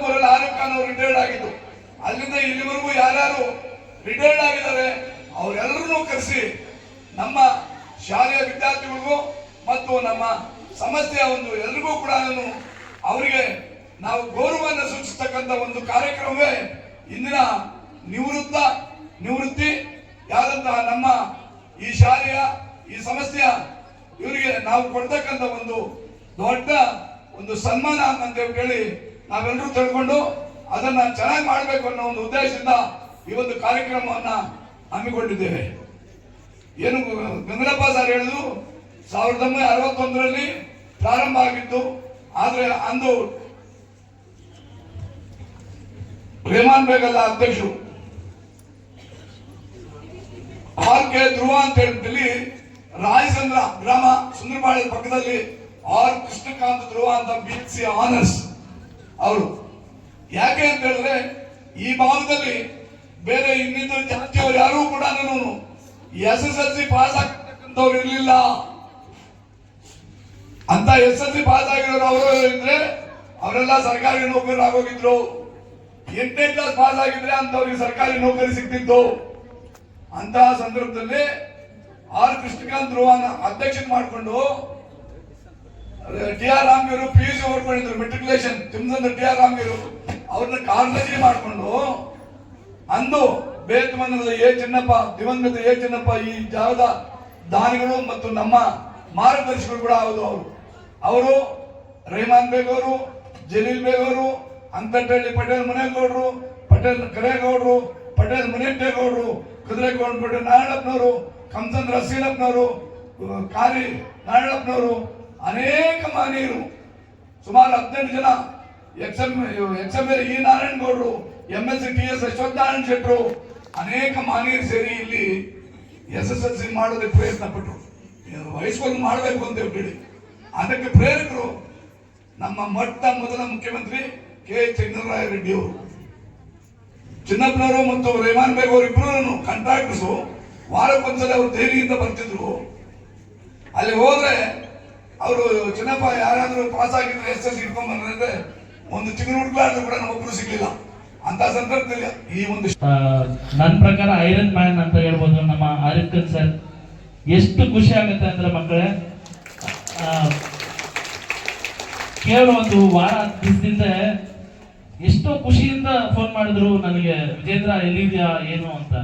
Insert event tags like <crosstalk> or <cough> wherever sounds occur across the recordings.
ಮೂರಲ್ಲಿ ಆರಿಫ್ ಖಾನ್ ಅವರು ರಿಟೈರ್ಡ್ ಆಗಿದ್ದು. ಅಲ್ಲಿಂದ ಇಲ್ಲಿವರೆಗೂ ಯಾರ್ಯಾರು ರಿಟೈರ್ಡ್ ಆಗಿದ್ದಾರೆ ಅವರೆಲ್ಲರನ್ನೂ ಕರೆಸಿ ನಮ್ಮ ಶಾಲೆಯ ವಿದ್ಯಾರ್ಥಿಗಳಿಗೂ ಮತ್ತು ನಮ್ಮ ಸಮಸ್ಯೆಯ ಒಂದು ಎಲ್ರಿಗೂ ಕೂಡ ನಾನು ಅವರಿಗೆ ನಾವು ಗೌರವವನ್ನು ಸೂಚಿಸ್ತಕ್ಕಂಥ ಒಂದು ಕಾರ್ಯಕ್ರಮವೇ ಇಂದಿನ ನಿವೃತ್ತ ನಿವೃತ್ತಿ ಯಾದಂತಹ ನಮ್ಮ ಈ ಶಾಲೆಯ, ಈ ಸಮಸ್ಯೆಯ ಇವರಿಗೆ ನಾವು ಕೊಡ್ತಕ್ಕಂಥ ಒಂದು ದೊಡ್ಡ ಒಂದು ಸನ್ಮಾನ ಅಂತ ಹೇಳಿ ನಾವೆಲ್ಲರೂ ತಿಳ್ಕೊಂಡು ಅದನ್ನ ಚೆನ್ನಾಗಿ ಮಾಡಬೇಕು ಅನ್ನೋ ಒಂದು ಉದ್ದೇಶದಿಂದ ಈ ಒಂದು ಕಾರ್ಯಕ್ರಮವನ್ನ ಹಮ್ಮಿಕೊಂಡಿದ್ದೇವೆ. ಏನು ಗಂಗನಪ್ಪ ಸರ್ ಹೇಳಿದ್ರು, ಸಾವಿರದ ಒಂಬೈನೂರ ಅರವತ್ತೊಂದರಲ್ಲಿ ಪ್ರಾರಂಭ ಆಗಿತ್ತು, ಆದ್ರೆ ಅಂದು ರೇಮಾನ್ ಬೇಗಲ್ಲ ಅಧ್ಯಕ್ಷರು. ಆರ್ ಕೆ ಧ್ರುವ ಅಂತ ಹೇಳಿ ರಾಯಚಂದ್ರ ಗ್ರಾಮ ಸುಂದರಬಾಳಿ ಪಕ್ಕದಲ್ಲಿ ಆರ್ ಕೃಷ್ಣಕಾಂತ್ ಧ್ರುವ ಅಂತ ಬಿ ಸಿ ಆನರ್ಸ್. ಅವರು ಯಾಕೆ ಅಂತ ಹೇಳಿದ್ರೆ, ಈ ಭಾಗದಲ್ಲಿ ಬೇರೆ ಇನ್ನಿತರ ಜಾತಿಯವರು ಯಾರೂ ಕೂಡ ನಾನು S S L C pass ಆಗ್ತಕ್ಕಂಥವ್ರು ಇರಲಿಲ್ಲ. ಅಂತ ಎಸ್ ಎಲ್ ಸಿ ಪಾಸ್ ಆಗಿರೋರು ಅವರು ಇದ್ರೆ ಅವರೆಲ್ಲ ಸರ್ಕಾರಿ ನೌಕರಿ ಆಗೋಗಿದ್ರು ಎಂಟನೇ ಕ್ಲಾಸ್ ಪಾಸ್ ಆಗಿದ್ರೆ ಅಂತವ್ರಿಗೆ ಸರ್ಕಾರಿ ನೌಕರಿ ಸಿಗ್ತಿತ್ತು. ಅಂತಹ ಸಂದರ್ಭದಲ್ಲಿ ಆರ್ ಕೃಷ್ಣಕಾಂತ್ ಧ್ರುವನ ಅಧ್ಯಕ್ಷ ಮಾಡಿಕೊಂಡು ಟಿ ಆರ್ ರಾಮ್ಗೀರು ಪಿ ಯು ಸಿ ಓಡ್ಕೊಂಡಿದ್ರು ಮೆಟ್ರಿಕುಲೇಷನ್ ತಿಮ್ಸಂದ್ರ ಟಿ ಆರ್ ರಾಮ್ಗೀರು ಅವ್ರನ್ನ ಕಾಳಜಿ ಮಾಡಿಕೊಂಡು ಅಂದು ಬೇತಮಂಗಲದ ಎ ಚಿನ್ನಪ್ಪ, ದಿವಂಗತ ಎ ಚಿನ್ನಪ್ಪ ಈ ಜಾಗದ ದಾನಿಗಳು ಮತ್ತು ನಮ್ಮ ಮಾರ್ಗದರ್ಶಿಗಳು ಕೂಡ ಹೌದು ಅವರು. ಅವರು ರೆಹಮಾನ್ ಬೇಗ್ ಅವರು ಜಲೀಲ್ ಬೇಗ್ ಅವರು ಅಂತಟಳ್ಳಿ ಪಟೇಲ್ ಮುನೇಗೌಡರು, ಪಟೇಲ್ ಕರೇಗೌಡರು, ಪಟೇಲ್ ಮುನೇಟೇಗೌಡರು ಕುದುರೆಗೌಡ ಪಟೇಲ್ ನಾರಾಯಣಪ್ಪನವರು ಕಂಸಂದ್ರ ಸೀನಪ್ಪನವರು ಕಾರಿ ನಾರಾಯಣಪ್ಪನವರು ಅನೇಕ ಮಹನೀಯರು ಸುಮಾರು ಹದಿನೆಂಟು ಜನ ex M ex M E ನಾರಾಯಣಗೌಡರು M S T S Ashwathanarayana ಶೆಟ್ಟರು, ಅನೇಕ ಮಾನೀರು ಸೇರಿ ಇಲ್ಲಿ ಎಸ್ ಎಸ್ ಎಲ್ ಸಿ ಮಾಡೋದಕ್ಕೆ ಪ್ರಯತ್ನ ಪಟ್ಟರು ವಯಸ್ಕೊಂಡು ಮಾಡಬೇಕು ಅಂತ ಹೇಳಿ. ಅದಕ್ಕೆ ಪ್ರೇರಕರು ನಮ್ಮ ಮೊಟ್ಟ ಮೊದಲ ಮುಖ್ಯಮಂತ್ರಿ ಕೆ ಚಿನ್ನರಾಯ ರೆಡ್ಡಿ ಅವರು. ಚಿನ್ನಪ್ಪನವರು ಮತ್ತು ರೇಮಾನ್ ಬೇಗ್ ಅವರು ಇಬ್ಬರು ಕಾಂಟ್ರಾಕ್ಟರ್ಸು ವಾರಕ್ಕೊಂದ್ಸಲ ಅವರು ದೆಹಲಿಯಿಂದ ಬರ್ತಿದ್ರು. ಅಲ್ಲಿ ಹೋದ್ರೆ ಅವರು ಚಿನ್ನಪ್ಪ ಯಾರಾದರೂ ಪಾಸ್ ಆಗಿದ್ರೆ ಎಸ್ ಎಸ್ ಇಟ್ಕೊಂಡ್ ಬಂದ್ರೆ ಒಂದು ಚಿಗುರು ಹುಡುಕ್ಲಾರ್ದು ಕೂಡ ನಮ್ಮೊಬ್ರು ಸಿಗ್ಲಿಲ್ಲ. ಅಂತ ಸಂದರ್ಭದಲ್ಲಿ ಈ ಒಂದು ನನ್ನ ಪ್ರಕಾರ ಐರನ್ ಮ್ಯಾನ್ ಅಂತ ಹೇಳ್ಬೋದು ನಮ್ಮ ಆರಿಫ್ ಸರ್. ಎಷ್ಟು ಖುಷಿ ಆಗುತ್ತೆ ಅಂದ್ರೆ ಮಕ್ಕಳೇ ಕೇವಲ ಒಂದು ವಾರ ದಿವಸದಿಂದ ಎಷ್ಟೋ ಖುಷಿಯಿಂದ ಫೋನ್ ಮಾಡಿದ್ರು ನನಗೆ, ವಿಜೇಂದ್ರ ಎಲ್ಲಿದ್ಯಾ, ಏನು ಅಂತ?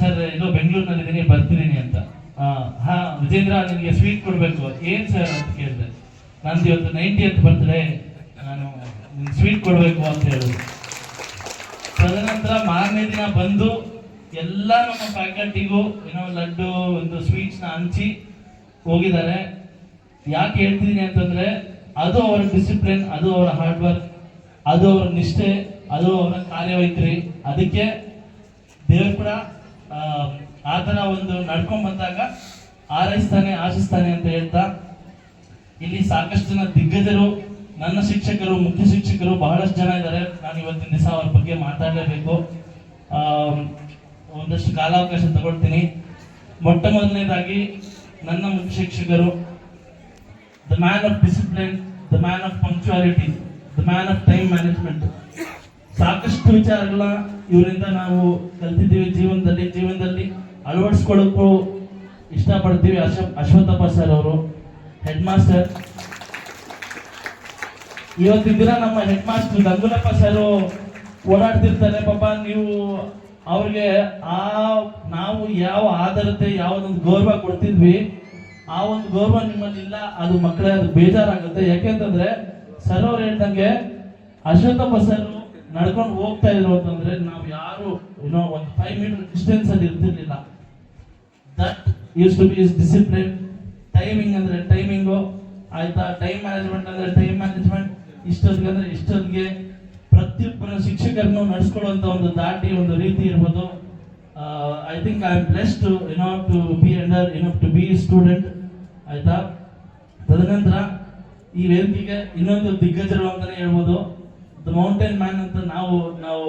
ಸರ್, ಇದು ಬೆಂಗಳೂರಿನಲ್ಲಿದ್ದೀನಿ, ಬರ್ತಿದ್ದೀನಿ ಅಂತ. ಹಾ, ವಿಜೇಂದ್ರ, ನಿಮಗೆ ಸ್ವೀಟ್ ಕೊಡಬೇಕು. ಏನು ಸರ್ ಅಂತ ಕೇಳಿದೆ. ನಂದು ಇವತ್ತು ನೈಂಟಿ ಅಂತ ನಾನು ಸ್ವೀಟ್ ಕೊಡಬೇಕು ಅಂತ ಹೇಳಿದ್ರು ತದನಂತರ ಮಾರನೇ ದಿನ ಬಂದು ಎಲ್ಲ ನಮ್ಮ ಫ್ಯಾಕಲ್ಟಿಗೂ ಏನೋ ಲಡ್ಡು, ಒಂದು ಸ್ವೀಟ್ಸ್ನ ಹಂಚಿ ಹೋಗಿದ್ದಾರೆ. ಯಾಕೆ ಹೇಳ್ತಿದ್ದೀನಿ ಅಂತಂದರೆ, ಅದು ಅವರ ಡಿಸಿಪ್ಲಿನ್ ಅದು ಅವರ ಹಾರ್ಡ್ ವರ್ಕ್ ಅದು ಅವರ ನಿಷ್ಠೆ, ಅದು ಅವರ ಕಾರ್ಯವೈಖರಿ. ಅದಕ್ಕೆ ದೇವರು ಕೂಡ ಆ, ಥರ ಒಂದು ನಡ್ಕೊಂಡ್ ಬಂದಾಗ ಆರೈಸ್ತಾನೆ ಆಶಿಸ್ತಾನೆ ಅಂತ ಹೇಳ್ತಾ ಇಲ್ಲಿ ಸಾಕಷ್ಟು ಜನ ದಿಗ್ಗಜರು ನನ್ನ ಶಿಕ್ಷಕರು ಮುಖ್ಯ ಶಿಕ್ಷಕರು ಬಹಳಷ್ಟು ಜನ ಇದ್ದಾರೆ. ನಾನು ಇವತ್ತಿನ ದಿವಸ ಅವ್ರ ಬಗ್ಗೆ ಮಾತಾಡಲೇಬೇಕು. ಒಂದಷ್ಟು ಕಾಲಾವಕಾಶ ತಗೊಳ್ತೀನಿ. ಮೊಟ್ಟ ಮೊದಲನೇದಾಗಿ ನನ್ನ ಮುಖ್ಯ ಶಿಕ್ಷಕರು the man of discipline the man of punctuality the man of time management ಸಾಕಷ್ಟು ವಿಚಾರಗಳನ್ನ ಇವರಿಂದ ನಾವು ಕಲ್ತಿದ್ದೀವಿ ಜೀವನದಲ್ಲಿ ಜೀವನದಲ್ಲಿ. ಅಳವಡಿಸ್ಕೊಳ್ಳೋಕ್ಕೂ ಇಷ್ಟಪಡ್ತೀವಿ ಅಶ್, ಅಶ್ವತ್ಥಪ್ಪ ಸರ್ ಅವರು ಹೆಡ್ ಮಾಸ್ಟರ್ ಇವತ್ತಿನ ದಿನ ನಮ್ಮ ಹೆಡ್ ಮಾಸ್ಟರ್ ಗಂಗುಲಪ್ಪ ಸರ್ ಓಡಾಡ್ತಿರ್ತಾರೆ ಪಾಪ ನೀವು ಅವ್ರಿಗೆ ಆ ನಾವು ಯಾವ ಆಧಾರತೆ, ಯಾವ್ದೊಂದು ಗೌರವ ಕೊಡ್ತಿದ್ವಿ, ಆ ಒಂದು ಗೌರವ ನಿಮ್ಮಲ್ಲಿ ಇಲ್ಲ ಅದು ಮಕ್ಕಳೇ ಬೇಜಾರಾಗುತ್ತೆ. ಯಾಕೆಂತಂದ್ರೆ ಸರ್ ಅವ್ರು ಹೇಳ್ದಂಗೆ ಅಶ್ವತ್ಥಪ್ಪ ಸರ್ ನಡ್ಕೊಂಡು ಹೋಗ್ತಾ ಇದ್ರು ಅಂತಂದ್ರೆ ನಾವು ಯಾರು ಏನೋ ಒಂದು ಫೈವ್ ಮೀಟರ್ ಡಿಸ್ಟೆನ್ಸ್ ಅಲ್ಲಿ ಇರ್ತಿರ್ಲಿಲ್ಲ. That use to be is discipline timing ಅಂದ್ರೆ ಟೈಮಿಂಗು ಆಯ್ತಾ? ಟೈಮ್ ಮ್ಯಾನೇಜ್ಮೆಂಟ್ ಅಂದ್ರೆ ಟೈಮ್ ಮ್ಯಾನೇಜ್ಮೆಂಟ್ ಇಷ್ಟೊತ್ತಿಗೆ ಅಂದ್ರೆ ಇಷ್ಟೊತ್ತಿಗೆ ಪ್ರತಿಯೊಬ್ಬರ ಶಿಕ್ಷಕರನ್ನು ನಡೆಸ್ಕೊಳ್ಳುವಂಥ ಒಂದು ದಾಟಿ ಒಂದು ರೀತಿ ಇರ್ಬೋದು. I think I am blessed ಏನೋ ಟು ಬಿ ಅಂಡರ್ ಏನೋ ಟು ಬಿ ಸ್ಟೂಡೆಂಟ್ ಆಯಿತಾ? ತದನಂತರ ಈ ವೇದಿಕೆಗೆ ಇನ್ನೊಂದು ದಿಗ್ಗಜರು ಅಂತಲೇ ಹೇಳ್ಬೋದು. ದ ಮೌಂಟೇನ್ ಮ್ಯಾನ್ ಅಂತ ನಾವು ನಾವು,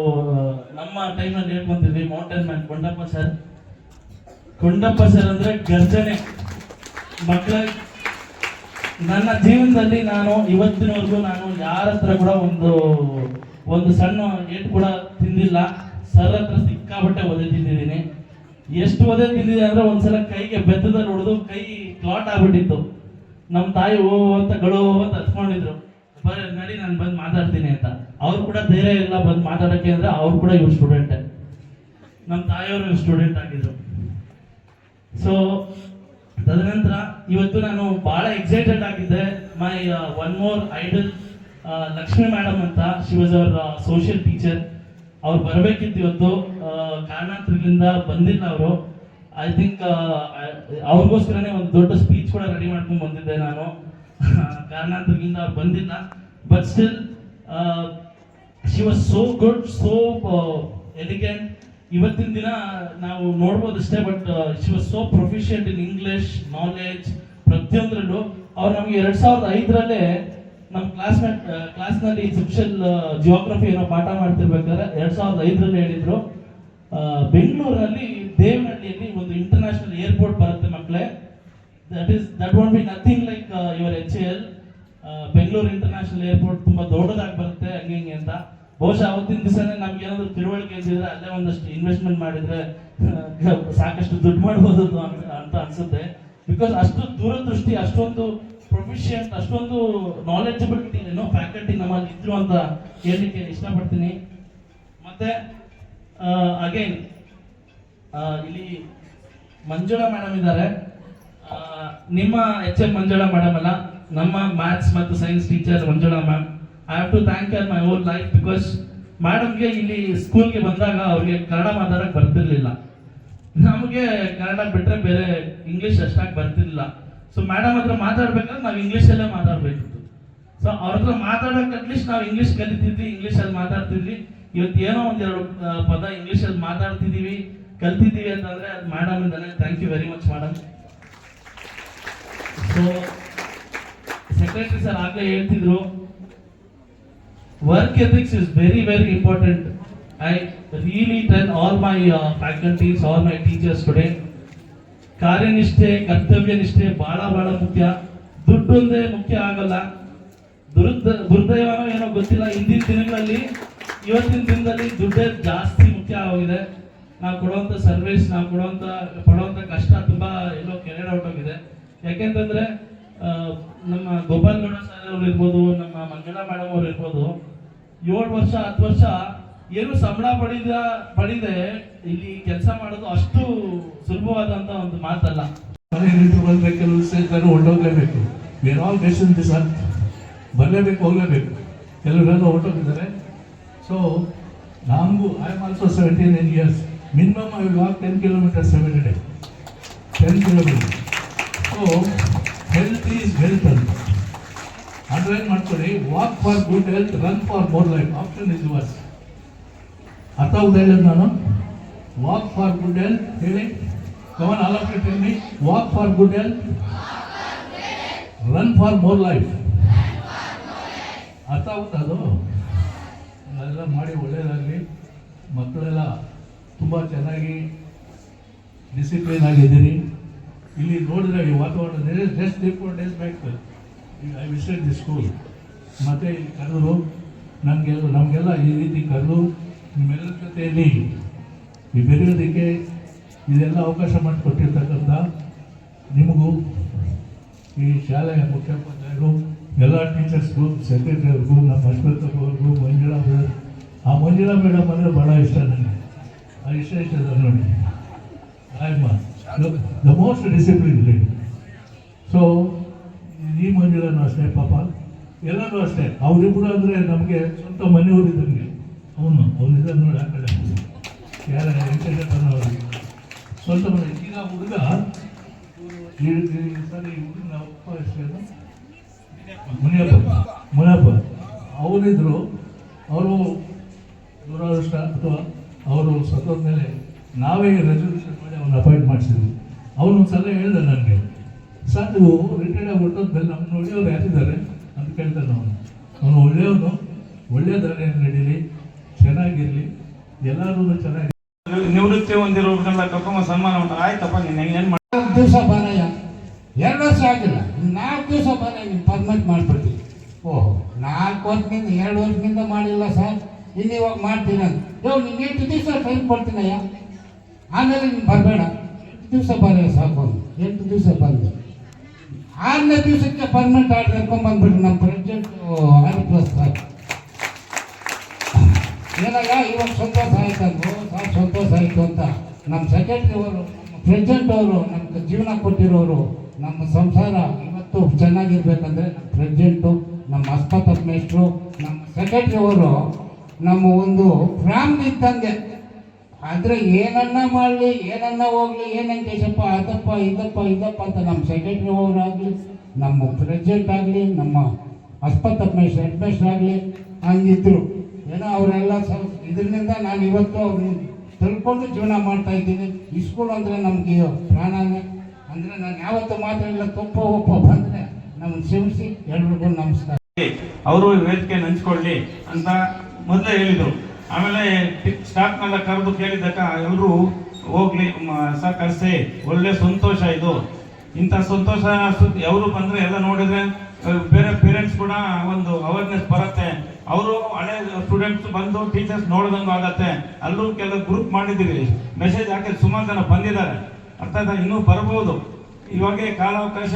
ನಮ್ಮ ಟೈಮಲ್ಲಿ ಹೇಳ್ಕೊಂತಿದ್ವಿ mountain man Kondappa sir Kondappa sir ಅಂದ್ರೆ ಗರ್ಜನೆ. ಮಕ್ಕಳ ನನ್ನ ಜೀವನದಲ್ಲಿ ನಾನು ಇವತ್ತಿನವರೆಗೂ ನಾನು ಯಾರ ಹತ್ರ ಕೂಡ ಒಂದು ಒಂದು ಸಣ್ಣ ಏಟ್ ಕೂಡ ತಿಂದಿಲ್ಲ. ಸರ್ ಹತ್ರ ಸಿಕ್ಕಾಬಟ್ಟೆ ಒದೆ ತಿಂದಿದ್ದೀನಿ. ಎಷ್ಟು ಒದೆ ತಿಂದಿದೆ ಅಂದ್ರೆ ಒಂದ್ಸಲ ಕೈಗೆ ಬೆತ್ತದಲ್ಲಿ ಹೊಡೆದು ಕೈ ಕ್ಲಾಟ್ ಆಗ್ಬಿಟ್ಟಿತ್ತು. ನಮ್ಮ ತಾಯಿ ಓ ಅಂತ ಗಳೋ ಅಂತ ಹತ್ಕೊಂಡಿದ್ರು. ಬರೀ, ನಡಿ, ನಾನು ಬಂದು ಮಾತಾಡ್ತೀನಿ ಅಂತ. ಅವ್ರು ಕೂಡ ಧೈರ್ಯ ಇಲ್ಲ ಬಂದು ಮಾತಾಡೋಕೆ ಅಂದ್ರೆ ಅವ್ರು ಕೂಡ ಇವ್ರು ಸ್ಟೂಡೆಂಟೇ ನಮ್ಮ ತಾಯಿಯವರು ಸ್ಟೂಡೆಂಟ್ ಆಗಿದ್ರು. ಸೊ ತದನಂತರ ಇವತ್ತು ನಾನು ಬಹಳ ಎಕ್ಸೈಟೆಡ್ ಆಗಿದ್ದೆ. My one more idol Lakshmi madam ಅಂತ. She was our social teacher ಅವ್ರು ಬರಬೇಕಿತ್ತು ಇವತ್ತು. ಆ, ಕಾರಣಾಂತರಗಳಿಂದ ಬಂದಿಲ್ಲ ಅವರು. ಐ ಥಿಂಕ್ ಅವ್ರಿಗೋಸ್ಕರನೇ ಒಂದು ದೊಡ್ಡ ಸ್ಪೀಚ್ ಕೂಡ ರೆಡಿ ಮಾಡ್ಕೊಂಡು ಬಂದಿದ್ದೆ ನಾನು. <laughs> ಕಾರಣಾಂತರಗಳಿಂದ ಅವ್ರು ಬಂದಿಲ್ಲ. But still she was so good so elegant ಇವತ್ತಿನ ದಿನ ನಾವು ನೋಡ್ಬೋದು ಅಷ್ಟೇ but she was so proficient in English knowledge ಪ್ರತಿಯೊಂದರಲ್ಲೂ. ಅವ್ರು ನಮಗೆ ಎರಡ್ ಸಾವಿರದ ಐದರಲ್ಲೇ ನಮ್ಮ ಕ್ಲಾಸ್ಮೇಟ್ ಕ್ಲಾಸ್ನಲ್ಲಿ ಸೋಷಿಯಲ್ ಜಿಯೋಗ್ರಫಿ ಏನೋ ಪಾಠ ಮಾಡ್ತಿರ್ಬೇಕಾದ್ರೆ ಎರಡ್ ಸಾವಿರದ ಐದರಲ್ಲಿ ಹೇಳಿದ್ರು. ಬೆಂಗಳೂರಲ್ಲಿ, ದೇವನಹಳ್ಳಿಯಲ್ಲಿ ಒಂದು ಇಂಟರ್ನ್ಯಾಷನಲ್ ಏರ್ಪೋರ್ಟ್ ಬರುತ್ತೆ ಮಕ್ಕಳೇ that is that want be nothing like your H L Bengaluru international airport ತುಂಬಾ ದೊಡ್ಡದಾಗಿ ಬರುತ್ತೆ, ಹಂಗೆ ಹಿಂಗೆ ಅಂತ. ಬಹುಶಃ ಅವತ್ತಿನ ದಿವಸನೇ ನಮ್ಗೆ ಏನಾದ್ರು ತಿಳುವಳಿಕೆ ಇದ್ದಿದ್ರೆ ಅಲ್ಲೇ ಒಂದಷ್ಟು ಇನ್ವೆಸ್ಟ್ಮೆಂಟ್ ಮಾಡಿದ್ರೆ ಸಾಕಷ್ಟು ದುಡ್ಡು ಮಾಡ್ಬೋದು ಅಂತ ಅಂತ ಅನ್ಸುತ್ತೆ. ಬಿಕಾಸ್ ಅಷ್ಟು ದೂರದೃಷ್ಟಿ, ಅಷ್ಟೊಂದು ಪ್ರೊಫಿಷಿಯಂಟ್ ಅಷ್ಟೊಂದು ನಾಲೆಜಬಿಲಿಟಿ ಏನೋ ಫ್ಯಾಕಲ್ಟಿ ನಮ್ಮಲ್ಲಿ ಇದ್ರು ಅಂತ ಹೇಳಲಿಕ್ಕೆ ಇಷ್ಟಪಡ್ತೀನಿ. ಮತ್ತೆ ಅಗೈನ್ ಇಲ್ಲಿ ಮಂಜುಳಾ ಮೇಡಮ್ ಇದ್ದಾರೆ. ನಿಮ್ಮ ಎಚ್ ಎಂ ಮಂಜುಳಾ ಮೇಡಮ್ ಅಲ್ಲ, ನಮ್ಮ ಮ್ಯಾಥ್ಸ್ ಮತ್ತು science teacher Manjula ma'am I have to thank your my own life because ಮೇಡಮ್ಗೆ ಇಲ್ಲಿ ಸ್ಕೂಲ್ಗೆ ಬಂದಾಗ ಅವ್ರಿಗೆ ಕನ್ನಡ ಮಾತಾಡಕ್ ಬರ್ತಿರ್ಲಿಲ್ಲ. ನಮಗೆ ಕನ್ನಡ ಬಿಟ್ಟರೆ ಬೇರೆ ಇಂಗ್ಲೀಷ್ ಅಷ್ಟಾಗಿ ಬರ್ತಿರ್ಲಿಲ್ಲ. ಸೊ ಮೇಡಮ್ ಹತ್ರ ಮಾತಾಡ್ಬೇಕಾದ್ರೆ ನಾವು ಇಂಗ್ಲೀಷಲ್ಲೇ ಮಾತಾಡಬೇಕಿತ್ತು ಸೊ ಅವ್ರ ಹತ್ರ ಮಾತಾಡೋಕೆ ಅಟ್ಲೀಸ್ಟ್ ನಾವು ಇಂಗ್ಲೀಷ್ ಕಲಿತಿದ್ವಿ ಇಂಗ್ಲೀಷಲ್ಲಿ ಮಾತಾಡ್ತಿದ್ವಿ. ಇವತ್ತು ಏನೋ ಒಂದೆರಡು ಪದ ಇಂಗ್ಲೀಷಲ್ಲಿ ಮಾತಾಡ್ತಿದ್ದೀವಿ ಕಲ್ತಿದ್ದೀವಿ ಅಂತಂದರೆ ಅದು ಮೇಡಮ್ ಇಂದಾನೆ. Thank you very much madam so secretary sir ಆಗಲೇ ಹೇಳ್ತಿದ್ರು work is very very very important really tell all all my faculties all my teachers today, ಕಾರ್ಯನಿಷ್ಠೆ, ಕರ್ತವ್ಯ ನಿಷ್ಠೆ ಬಹಳ ಬಹಳ ಮುಖ್ಯ. ದುಡ್ಡು ಒಂದೇ ಮುಖ್ಯ ಆಗಲ್ಲ. ದುರ್ದ ದುರ್ದೈವನೋ ಏನೋ ಗೊತ್ತಿಲ್ಲ. ಹಿಂದಿನ ದಿನಗಳಲ್ಲಿ, ಇವತ್ತಿನ ದಿನದಲ್ಲಿ ದುಡ್ಡೇ ಜಾಸ್ತಿ ಮುಖ್ಯ ಆಗಿದೆ ನಾವು ಕೊಡುವಂಥ ಸರ್ವಿಸ್ ನಾವು ಕೊಡುವಂಥ ಪಡುವಂಥ ಕಷ್ಟ ತುಂಬ ಎಲ್ಲೋ ಕೆಳಗಡೆ ಹೊರಟೋಗಿದೆ. ಯಾಕೆಂತಂದ್ರೆ ನಮ್ಮ ಗೋಪಾಲ್ ಗೌಡ ಸರ್ ಅವ್ರು ಇರ್ಬೋದು ನಮ್ಮ ಮಂಜುಳಾ ಮೇಡಮ್ ಅವ್ರು ಇರ್ಬೋದು ಏಳು ವರ್ಷ, ಹತ್ತು ವರ್ಷ ಏನು ಸಂಬಳ ಪಡಿದ, ಪಡಿದೆ, ಇಲ್ಲಿ ಕೆಲಸ ಮಾಡೋದು ಅಷ್ಟು ಸುಲಭವಾದಂತ ಒಂದು ಮಾತಲ್ಲ. ಹೊರಟೋಗ್ಲೇಬೇಕು. ವೇರ್ ಆಲ್ ನೇಷನ್ ದಿಸ್ ಬರಲೇಬೇಕು, ಹೋಗ್ಲೇಬೇಕು. ಕೆಲವರೆಲ್ಲ ಹೊರಟೋಗಿದ್ದಾರೆ. ಸೊ ನಮಗೂ I am also seventy nine years minimum I will walk ten kilometre seven day ten kilometre so health is wealth ಅಂತ ಅಂಡರ್ಲೈನ್ ಮಾಡ್ಕೊಳ್ಳಿ walk for good health run for more life option is yours ಅರ್ಥ ಆಗುತ್ತಾ ಹೇಳಿದ್ ನಾನು? Walk for good health ಹೇಳಿ. Come on all of tell me walk for good health run for more life ಅರ್ಥ ಆಗುತ್ತಾ ಅದು? ಅದೆಲ್ಲ ಮಾಡಿ ಒಳ್ಳೆಯದಾಗಲಿ ಮಕ್ಕಳೆಲ್ಲ ತುಂಬ ಚೆನ್ನಾಗಿ ಡಿಸಿಪ್ಲಿನ್ ಆಗಿದ್ದೀರಿ. ಇಲ್ಲಿ ನೋಡಿದ್ರೆ ಈ ವಾತಾವರಣ just three days back I visit the school ಮತ್ತು ಕರೆದು ನನಗೆ ನಮಗೆಲ್ಲ ಈ ರೀತಿ ಕರೆದು ನಿಮ್ಮೆಲ್ಲರ ಜೊತೆಯಲ್ಲಿ ಈ ಬೆರೆಯೋದಕ್ಕೆ ಇದೆಲ್ಲ ಅವಕಾಶ ಮಾಡಿಕೊಟ್ಟಿರ್ತಕ್ಕಂಥ ನಿಮಗೂ ಈ ಶಾಲೆಯ ಮುಖ್ಯೋಪಾಧ್ಯಾಯರು, ಎಲ್ಲ ಟೀಚರ್ಸ್ಗೂ ಸೆಕ್ರೆಟರಿಗೂ ನಮ್ಮ ಅಶ್ವಥ್ ಅವ್ರಿಗೂ, ಮಂಜುಳಾ ಮೇಡಮ್, ಆ ಮಂಜುಳಾ ಮೇಡಮ್ ಅಂದರೆ ಭಾಳ ಇಷ್ಟ ನನಗೆ ಆ ಇಷ್ಟ ಇಷ್ಟ ನೋಡಿ ಆಯಮ್ಮ the most discipline lady so ಈ ಮಂಜುಳಾನು ಅಷ್ಟೇ, ಪಾಪ. ಎಲ್ಲರೂ ಅಷ್ಟೇ. ಅವರಿಬ್ಬರು ಅಂದರೆ ನಮಗೆ ಸ್ವಂತ ಮನೆಯವರು ಅವನು ಅವನಿದ್ದ ನೋಡಿ ಆ ಕಡೆ. ಯಾರ ಸ್ವಂತ ಮನೆ. ಈಗ ಹುಡುಗ ಸರಿ ಹುಡುಗನ ಅಪ್ಪ ಹೆಸರೇನು ಮುನಿಯಪ್ಪ. ಮುನಿಯಪ್ಪ. ಅವರಿದ್ರು, ಅವರು ದುರಾದೃಷ್ಟ ಅಥವಾ ಅವರು ಸತ್ತೋದ ಮೇಲೆ ನಾವೇ ರೆಸಲ್ಯೂಷನ್ ಮಾಡಿ ಅವನ್ನ ಅಪಾಯಿಂಟ್ ಮಾಡಿಸಿದ್ವಿ. ಅವನು ಸಲ ಹೇಳಿದೆ ನನಗೆ. ನೀವು ರಿಟೈರ್ಡ್ ಆಗಿ ಹೊರಟೋದ್ಮೇಲೆ ನಮ್ಮ ಒಳ್ಳೆಯವ್ರು ಯಾರಿದ್ದಾರೆ ಅಂತ ಕೇಳ್ತಾನೆ ಅವನು. ಅವನು ಒಳ್ಳೆಯವನು ಒಳ್ಳೆಯ ದಾರಿಯನ್ನು ನಡೀಲಿ ಚೆನ್ನಾಗಿರಲಿ ಎಲ್ಲರೂ ಚೆನ್ನಾಗಿ ನಿವೃತ್ತಿ ಹೊಂದಿರೋರ್ನೆಲ್ಲ ಕರ್ಕೊಂಬ ಸನ್ಮಾನ ಉಂಟು ಆಯ್ತಪ್ಪ ನೀನು ಏನು ಮಾಡಿ ನಾಲ್ಕು ದಿವಸ ಬಾರಯ್ಯ ಎರಡು ವರ್ಷ ಆಗಿಲ್ಲ. ನಾಲ್ಕು ದಿವಸ ಬಾರಯ್ಯ ನಿಮ್ಮ ಪರ್ಮನೆಂಟ್ ಮಾಡಿಬಿಡ್ತೀನಿ ಓಹೋ ನಾಲ್ಕು ವರ್ಷದಿಂದ ಎರಡು ವರ್ಷದಿಂದ ಮಾಡಿಲ್ಲ ಸರ್. ಇನ್ನು ಇವಾಗ ಮಾಡ್ತೀನಿ ಅಂತ. ಯೋ ನಿಮ್ಗೆ ಎಂಟು ದಿವಸ ಟೈಮ್ ಕೊಡ್ತೀನಯ್ಯ? ಆಮೇಲೆ ನೀನು ಬರಬೇಡ. ಎಂಟು ದಿವಸ ಬರ ಸಾಕು. ಎಂಟು ದಿವಸ ಬಂದೆ. ಆರನೇ ದಿವಸಕ್ಕೆ ಪರ್ಮನೆಂಟ್ ಆರ್ಡರ್ ಕರ್ಕೊಂಡ್ ಬಂದ್ಬಿಟ್ರು ನಮ್ಮ ಪ್ರೆಸಿಡೆಂಟ್ ಸರ್ ಏನಾಗ ಇವಾಗ ಸಂತೋಷ ಆಯ್ತು ಅಂದ್ರು? ಸರ್, ಸಂತೋಷ ಆಯ್ತು ಅಂತ. ನಮ್ಮ ಸೆಕ್ರೆಟರಿ ಅವರು ಪ್ರೆಸಿಡೆಂಟ್ ಅವರು, ನಮ್ಗೆ ಜೀವನ ಕೊಟ್ಟಿರೋರು, ನಮ್ಮ ಸಂಸಾರ ಇವತ್ತು ಚೆನ್ನಾಗಿರ್ಬೇಕಂದ್ರೆ ನಮ್ಮ ಪ್ರೆಸಿಡೆಂಟು ನಮ್ಮ ಆಸ್ಪತ್ರೆ ಮೇಸ್ಟ್ರು ನಮ್ಮ ಸೆಕ್ರೆಟರಿ ಅವರು, ನಮ್ಮ ಒಂದು ಫ್ಯಾಮ್ಲಿ ಇದ್ದಂಗೆ ಆದ್ರೆ ಏನನ್ನ ಮಾಡಲಿ, ಏನನ್ನ ಹೋಗ್ಲಿ, ಏನಂತ ಕೇಶಪ್ಪ ಅದಪ್ಪ, ಇದಪ್ಪ ಇದಪ್ಪ ಅಂತ ನಮ್ಮ ಸೆಕ್ರೆಟರಿ ಅವರಾಗಲಿ, ನಮ್ಮ ಪ್ರೆಸಿಡೆಂಟ್ ಆಗಲಿ, ನಮ್ಮ ಆಸ್ಪತ್ರೆ ಮೇಸ್ಟ್ರ್ ಹೆಡ್ ಮೇಸ್ಟ್ರ್ ಆಗಲಿ ಹಂಗಿದ್ರು. ಏನೋ ಅವರೆಲ್ಲ ಇದರಿಂದ ನಾನು ಇವತ್ತು ಅವ್ರನ್ನ ತಿಳ್ಕೊಂಡು ಜೀವನ ಮಾಡ್ತಾ ಇದ್ದೀನಿ. ಇಸ್ಕೊಂಡು ಅಂದರೆ ನಮಗೆ ಪ್ರಾಣನೇ. ಅಂದರೆ ನಾನು ಯಾವತ್ತೂ ಇಲ್ಲ ತಪ್ಪ ಒಪ್ಪ ಬಂದರೆ ನಮ್ಮನ್ನು ಕ್ಷಮಿಸಿ, ಎಲ್ರಿಗೂ ನಮಸ್ಕಾರ. ಅವರು ವೇದಿಕೆ ಹಂಚ್ಕೊಳ್ಳಿ ಅಂತ ಮೊದಲೇ ಹೇಳಿದ್ರು. ಆಮೇಲೆ ಸ್ಟಾಫ್ನೆಲ್ಲ ಕರೆದು ಕೇಳಿದ್ದಕ್ಕ ಎಲ್ಲರೂ ಹೋಗ್ಲಿ ಸರ್ ಕರೆಸಿ ಒಳ್ಳೆ ಸಂತೋಷ ಇದು. ಇಂಥ ಸಂತೋಷ ಅವರು ಬಂದ್ರೆ ಎಲ್ಲ ನೋಡಿದರೆ ಬೇರೆ ಪೇರೆಂಟ್ಸ್ ಕೂಡ ಒಂದು ಅವೇರ್ನೆಸ್ ಬರುತ್ತೆ. ಅವರು ಹಳೆ ಸ್ಟೂಡೆಂಟ್ಸ್ ಬಂದು ಟೀಚರ್ಸ್ ನೋಡ್ದಂಗೂ ಆಗತ್ತೆ. ಅಲ್ಲೂ ಕೆಲವು ಗ್ರೂಪ್ ಮಾಡಿದ್ದೀವಿ ಮೆಸೇಜ್ ಹಾಕಿ ಸುಮಾರು ಜನ ಬಂದಿದ್ದಾರೆ. ಅರ್ಥ ಆಯ್ತಾ? ಇನ್ನೂ ಬರ್ಬೋದು. ಇವಾಗ ಕಾಲಾವಕಾಶ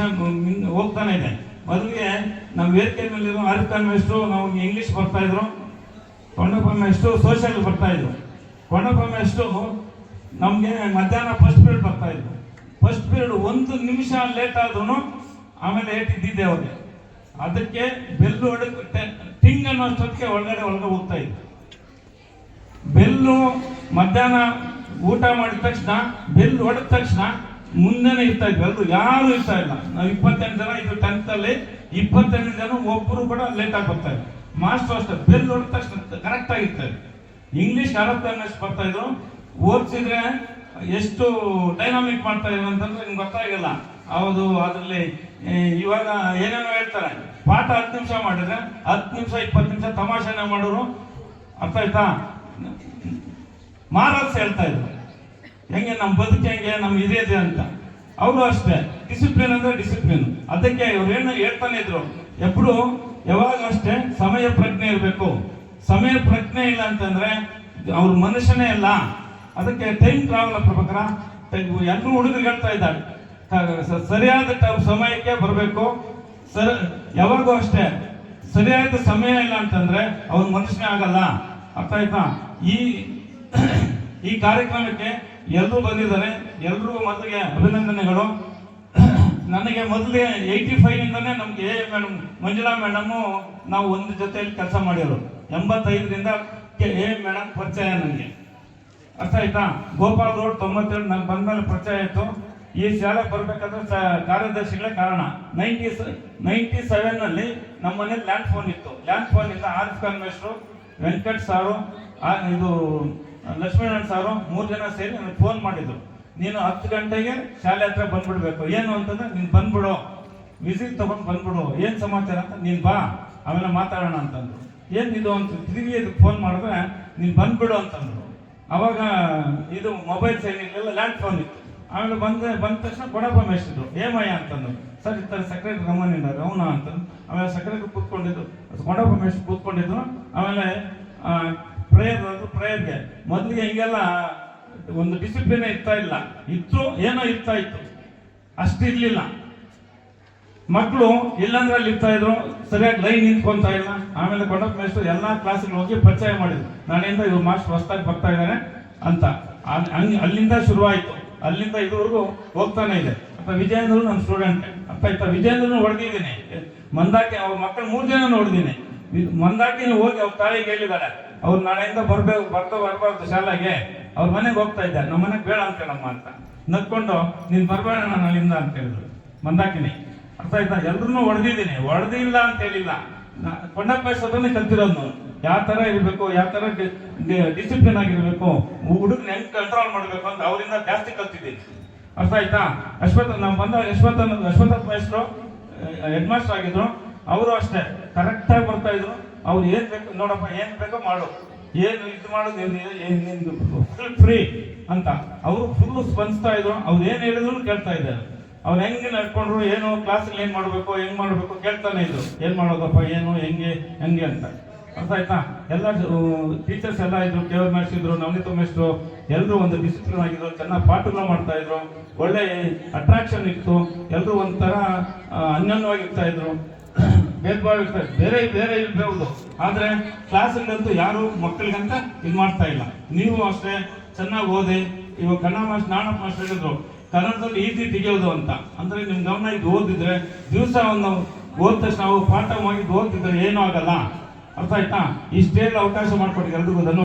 ಹೋಗ್ತಾನೆ ಇದೆ. ಮೊದಲಿಗೆ ನಮ್ಮ ವೇದಿಕೆ ಮೇಲಿರೋ ಆರಿಫ್ ಖಾನ್ ನಾವು ಇಂಗ್ಲೀಷ್ ಬರ್ತಾ ಇದ್ರು. ಕೊಂಡಪ್ಪ ಎಷ್ಟು ಸೋಷಿಯಲ್ ಬರ್ತಾ ಇದ್ರು ಕೊಂಡಪ್ಪ ಎಷ್ಟು ನಮಗೆ ಮಧ್ಯಾಹ್ನ ಫಸ್ಟ್ ಪೀರಿಯಡ್ ಬರ್ತಾ ಇದ್ರು ಫಸ್ಟ್ ಪೀರಿಯಡ್ ಒಂದು ನಿಮಿಷ ಲೇಟ್ ಆದ್ರೂ ಆಮೇಲೆ ಏಟ್ ಇದ್ದಿದ್ದೆ ಅವ್ರಿಗೆ. ಅದಕ್ಕೆ ಬೆಲ್ಲು ಹೊಡೆದು ಟಿಂಗ್ ಅನ್ನೋ ಅಷ್ಟೊತ್ತಿಗೆ ಒಳಗಡೆ ಒಳಗೆ ಹೋಗ್ತಾ ಇದ್ರು ಬೆಲ್ಲು ಮಧ್ಯಾಹ್ನ ಊಟ ಮಾಡಿದ ತಕ್ಷಣ, ಬೆಲ್ಲು ಹೊಡೆದ ತಕ್ಷಣ ಮುಂದೆನೆ ಇರ್ತಾ ಇದ್ವಿ. ಅದು ಯಾರು ಇರ್ತಾ ಇಲ್ಲ. ನಾವು ಇಪ್ಪತ್ತೆಂಟು ಜನ ಇದು ಟೆಂತ್ ಅಲ್ಲಿ. ಇಪ್ಪತ್ತೆಂಟು ಜನ ಒಬ್ಬರು ಕೂಡ ಲೇಟ್ ಆಗಿ ಬರ್ತಾ ಇದ್ರು ಮಾಸ್ಟರ್ ಅಷ್ಟೇ, ಬೆಲ್ ನೋಡಿದ ತಕ್ಷಣ ಕರೆಕ್ಟ್ ಆಗಿರ್ತಾರೆ ಇಂಗ್ಲಿಷ್ ಅರವತ್ತನ್ನಷ್ಟು ಬರ್ತಾ ಇದ್ರು. ಓದಿಸಿದ್ರೆ ಎಷ್ಟು ಡೈನಾಮಿಕ್ ಮಾಡ್ತಾ ಇದ್ರು ಅಂತಂದ್ರೆ ನಿಮ್ಗೆ ಗೊತ್ತಾಗಲ್ಲ. ಹೌದು, ಅದರಲ್ಲಿ ಇವಾಗ ಏನೇನೋ ಹೇಳ್ತಾರೆ. ಪಾಠ ಹತ್ತು ನಿಮಿಷ ಮಾಡಿದ್ರೆ, ಹತ್ತು ನಿಮಿಷ, ಇಪ್ಪತ್ತು ನಿಮಿಷ ತಮಾಷೆನ ಮಾಡೋರು. ಅರ್ಥ ಆಯ್ತಾ? ಮಾರಲ್ಸ್ ಹೇಳ್ತಾ ಇದ್ರು. ಹೆಂಗೆ ನಮ್ಮ ಬದುಕೆ ಹೆಂಗೆ ನಮ್ಮ ಇದೇದೆ ಅಂತ. ಅವರು ಅಷ್ಟೇ. ಡಿಸಿಪ್ಲಿನ್ ಅಂದ್ರೆ ಡಿಸಿಪ್ಲಿನ್ ಅದಕ್ಕೆ ಇವ್ರು ಏನು ಹೇಳ್ತಾನೆ ಇದ್ರು? ಎప్పుడు ಯಾವಾಗ ಅಷ್ಟೇ ಸಮಯ ಪ್ರಜ್ಞೆ ಇರಬೇಕು. ಸಮಯ ಪ್ರಜ್ಞೆ ಇಲ್ಲ ಅಂತಂದ್ರೆ ಅವ್ರ ಮನುಷ್ಯನೇ ಇಲ್ಲ ಅದಕ್ಕೆ ಟೈಮ್ ಟ್ರಾವೆಲ್ ಪ್ರಭಾಕರ ಎಲ್ಲರೂ ಹುಡುಗರು ಹೇಳ್ತಾ ಇದ್ದಾರೆ. ಸರಿಯಾದ ಸಮಯಕ್ಕೆ ಬರಬೇಕು. ಸರ್, ಯಾವಾಗೂ ಅಷ್ಟೇ ಸರಿಯಾದ ಸಮಯ ಇಲ್ಲ ಅಂತಂದ್ರೆ ಅವ್ರ ಮನುಷ್ಯನೇ ಆಗಲ್ಲ. ಅರ್ಥ ಆಯ್ತಾ? ಈ <clears throat> ಈ ಕಾರ್ಯಕ್ರಮಕ್ಕೆ ಎಲ್ಲರೂ ಬಂದಿದ್ದಾರೆ. ಎಲ್ರಿಗೂ ಮೊದಲಿಗೆ ಅಭಿನಂದನೆಗಳು. ನನಗೆ ಮೊದಲೇ ಏಯ್ಟಿ ಫೈವ್ ನಮಗೆ ಎ ಮೇಡಮ್, ಮಂಜುಳಾ ಮೇಡಮು ನಾವು ಒಂದು ಜೊತೆಯಲ್ಲಿ ಕೆಲಸ ಮಾಡಿರೋ ಎಂಬತ್ತೈದರಿಂದ ಎ, ಮೇಡಮ್ ಪರಿಚಯ ನನಗೆ. ಅರ್ಥ ಆಯ್ತಾ? ಗೋಪಾಲ್ ರೋಡ್ ತೊಂಬತ್ತೇಳು, ನಾನು ಬಂದ್ಮೇಲೆ ಪರಿಚಯ ಆಯ್ತು. ಈ ಶಾಲೆ ಬರಬೇಕಾದ್ರೆ ಸ- ಕಾರ್ಯದರ್ಶಿಗಳೇ ಕಾರಣ. ನೈಂಟಿ ನೈಂಟಿ ಸೆವೆನ್ನಲ್ಲಿ ನಮ್ಮ ಮನೇಲಿ ಲ್ಯಾಂಡ್ ಫೋನ್ ಇತ್ತು. ಲ್ಯಾಂಡ್ ಫೋನ್ ಇಂದ ಆರಿಫ್ ಖಾನ್ ಮೇಷ್ಟ್ರು ವೆಂಕಟ್ ಸಾರು ಇದು ಲಕ್ಷ್ಮೀನಾರಾಯಣ ಸಾರು ಮೂರು ಜನ ಸೇರಿ ನನಗೆ ಫೋನ್ ಮಾಡಿದ್ರು. ನೀನು ಹತ್ತು ಗಂಟೆಗೆ ಶಾಲೆ ಹತ್ರ ಬಂದ್ಬಿಡ್ಬೇಕು. ಏನು ಅಂತಂದ್ರೆ, ನೀನು ಬಂದ್ಬಿಡು. ವಿಸಿಟ್ ತಗೊಂಡು ಬಂದ್ಬಿಡು. ಏನು ಸಮಾಚಾರ ಅಂತ, ನೀನು ಬಾ. ಆಮೇಲೆ ಮಾತಾಡೋಣ ಅಂತಂದ್ರು. ಏನು ಇದು ಅಂತ ತಿರುಗಿ ಫೋನ್ ಮಾಡಿದ್ರೆ, ನೀನು ಬಂದ್ಬಿಡು ಅಂತಂದ್ರು. ಅವಾಗ ಇದು ಮೊಬೈಲ್ಸ್ ಏನಿರಲಿಲ್ಲ ಲ್ಯಾಂಡ್ ಫೋನ್ ಇತ್ತು. ಆಮೇಲೆ ಬಂದ ಬಂದ ತಕ್ಷಣ ಕೊಡಪ್ಪ ಮೇಷ್ಟಿದ್ರು ಏಮಯ್ಯ ಅಂತಂದ್ರು. ಸರ್ ಇತ್ತ ಸೆಕ್ರೆಟರಿ ರಮನ್ ಇದ್ದಾರೆ, ಅವನ ಅಂತಂದು ಆಮೇಲೆ ಸೆಕ್ರೆಟರಿ ಕೂತ್ಕೊಂಡಿದ್ದು ಕೊಡಪ್ಪ ಮೇಷ್ಟ್ರು ಕೂತ್ಕೊಂಡಿದ್ರು. ಆಮೇಲೆ ಪ್ರೇಯರ್ ಪ್ರೇಯರ್ಗೆ ಮೊದಲಿಗೆ ಹಿಂಗೆಲ್ಲ ಒಂದು ಡಿಸಿಪ್ಲಿನ್ ಇರ್ತಾ ಇಲ್ಲ. ಇತ್ತು ಏನೋ ಇರ್ತಾ ಇತ್ತು. ಅಷ್ಟಿರ್ಲಿಲ್ಲ. ಮಕ್ಕಳು ಇಲ್ಲಾಂದ್ರೆ ಅಲ್ಲಿ ಇರ್ತಾ ಇದ್ರು, ಸರಿಯಾಗಿ ಲೈನ್ ನಿಂತ್ಕೊಂತ ಇಲ್ಲ. ಆಮೇಲೆ ಕೊಂಡ ಮೇಸ್ಟರ್ ಎಲ್ಲಾ ಕ್ಲಾಸಿಗೆ ಹೋಗಿ ಪರಿಚಯ ಮಾಡಿದ್ರು. ನಾಳೆಯಿಂದ ಇವ್ರು ಮಾಸ್ಟರ್ ಹೊಸ್ದಾಗಿ ಬರ್ತಾ ಇದ್ದಾರೆ ಅಂತ. ಅಲ್ಲಿಂದ ಶುರುವಾಯಿತು. ಅಲ್ಲಿಂದ ಇದುವರೆಗೂ ಹೋಗ್ತಾನೆ ಇದೆ. ಅಪ್ಪ ವಿಜಯೇಂದ್ರ ನನ್ನ ಸ್ಟೂಡೆಂಟ್ ಅಪ್ಪ ಇತ್ತ ವಿಜಯೇಂದ್ರನು ಹೊಡೆದಿದ್ದೀನಿ. ಮಂದಾಕಿ, ಅವ್ರ ಮಕ್ಕಳು ಮೂರು ಜನ ಹೊಡೆದಿನಿ ಮಂದಾಕಿನ ಹೋಗಿ ಅವ್ರ ತಾಯಿಗೆ ಹೇಳಿದ್ದಾರೆ ಅವ್ರು ನಾಳೆಯಿಂದ ಬರ್ಬೇಕು ಬರ್ತಾ ಬರಬಾರ್ದು ಶಾಲೆಗೆ. ಅವ್ರ ಮನೆಗೆ ಹೋಗ್ತಾ ಇದ್ದೆ, ನಮ್ಮ ಮನೆಗೆ ಬೇಡ ಅಂತ ಹೇಳಮ್ಮ ಅಂತ. ನಕ್ಕೊಂಡು ನೀನು ಬರಬೇಡ ನಾನು ಅಲ್ಲಿಂದ ಅಂತ ಹೇಳಿದ್ರು. ಬಂದಾಕಿನಿ ಅರ್ಥ ಆಯ್ತಾ? ಎಲ್ರೂ ಹೊಡೆದಿದ್ದೀನಿ ಹೊಡೆದಿಲ್ಲ ಅಂತ ಹೇಳಿಲ್ಲ. ಕೊಂಡಪ್ಪ ಸದನ ಕಲ್ತಿರೋದು ಯಾವ ತರ ಇರಬೇಕು, ಯಾವ ತರ ಡಿಸಿಪ್ಲಿನ್ ಆಗಿರ್ಬೇಕು, ಹುಡುಗನ ಹೆಂಗ್ ಕಂಟ್ರೋಲ್ ಮಾಡ್ಬೇಕು ಅಂತ ಅವರಿಂದ ಜಾಸ್ತಿ ಕಲ್ತಿದ್ದೀನಿ. ಅರ್ಥ ಆಯ್ತಾ? ಅಶ್ವಥ್ ನಾವು ಬಂದ ಯಶ್ವತ್ ಅಶ್ವಥ್ ಮೇಷ್ಟ್ರು ಹೆಡ್ ಮಾಸ್ಟರ್ ಆಗಿದ್ರು. ಅವರು ಅಷ್ಟೇ ಕರೆಕ್ಟಾಗಿ ಬರ್ತಾ ಇದ್ರು. ಅವ್ರು ಏನ್ ಬೇಕು, ನೋಡಪ್ಪ, ಏನ್ ಬೇಕೋ ಮಾಡು. ಏನು ಇದು ಮಾಡೋದು ಫುಲ್ ಫ್ರೀ ಅಂತ. ಅವರು ಫುಲ್ ಸ್ಪಂದಿಸ್ತಾ ಇದ್ರು. ಅವ್ರು ಏನು ಹೇಳಿದ್ರು ಕೇಳ್ತಾ ಇದ್ದಾರೆ. ಅವ್ರು ಹೆಂಗೆ ನಡ್ಕೊಂಡ್ರು, ಏನು ಕ್ಲಾಸಲ್ಲಿ ಏನು ಮಾಡಬೇಕು, ಹೆಂಗ್ ಮಾಡಬೇಕು ಕೇಳ್ತಾನೆ ಇದ್ರು. ಏನು ಮಾಡೋದಪ್ಪ, ಏನು, ಹೆಂಗೆ ಹೆಂಗೆ ಅಂತ. ಅರ್ಥ ಆಯ್ತಾ? ಎಲ್ಲ ಟೀಚರ್ಸ್ ಎಲ್ಲ ಇದ್ರು ಕೇವಲ್ ಮಾಡಿಸಿದ್ರು ನವನೀತ ಮೇಷ್ಟ್ರು ಎಲ್ಲರೂ ಒಂದು ಡಿಸಿಪ್ಲಿನ್ ಆಗಿದ್ರು, ಚೆನ್ನಾಗಿ ಪಾಠಗಳು ಮಾಡ್ತಾ ಇದ್ರು. ಒಳ್ಳೆ ಅಟ್ರಾಕ್ಷನ್ ಇತ್ತು. ಎಲ್ಲರೂ ಒಂಥರ ಅನ್ಯೋನ್ಯವಾಗಿರ್ತಾ ಇದ್ರು. <coughs> ಭೇದ ಭಾವ ಇರ್ತಾ. ಬೇರೆ ಬೇರೆ ಇರ್ಬೋದು ಆದ್ರೆ ಕ್ಲಾಸಲ್ಲಂತೂ ಯಾರು ಮಕ್ಕಳಿಗಂತ ಇದು ಮಾಡ್ತಾ ಇಲ್ಲ. ನೀವು ಅಷ್ಟೇ ಚೆನ್ನಾಗಿ ಓದಿ, ಇವಾಗ ಕನ್ನಡ ಮಾಸ್ಟರ್ ನಾಣಪ್ಪ ಮಾಸ್ಟರ್ ಹೇಳಿದ್ರು, ಕನ್ನಡದಲ್ಲಿ ಈಸಿ ತೆಗೆಯೋದು ಅಂತ. ಅಂದ್ರೆ ನಿಮ್ಮ ಗಮನ ಇದು ಓದಿದ್ರೆ ದಿವಸ ಒಂದು ಓದ್ ತಕ್ಷಣ ನಾವು ಪಾಠ ಮಾಡಿ ಓದ್ತಿದ್ರೆ ಏನೂ ಆಗಲ್ಲ. ಅರ್ಥ ಆಯ್ತಾ? ಇಷ್ಟೇ ಅವಕಾಶ ಮಾಡ್ಕೊಟ್ಟಿಗೆ ಎಲ್ರಿಗೂ ಧನ್ಯವಾದ.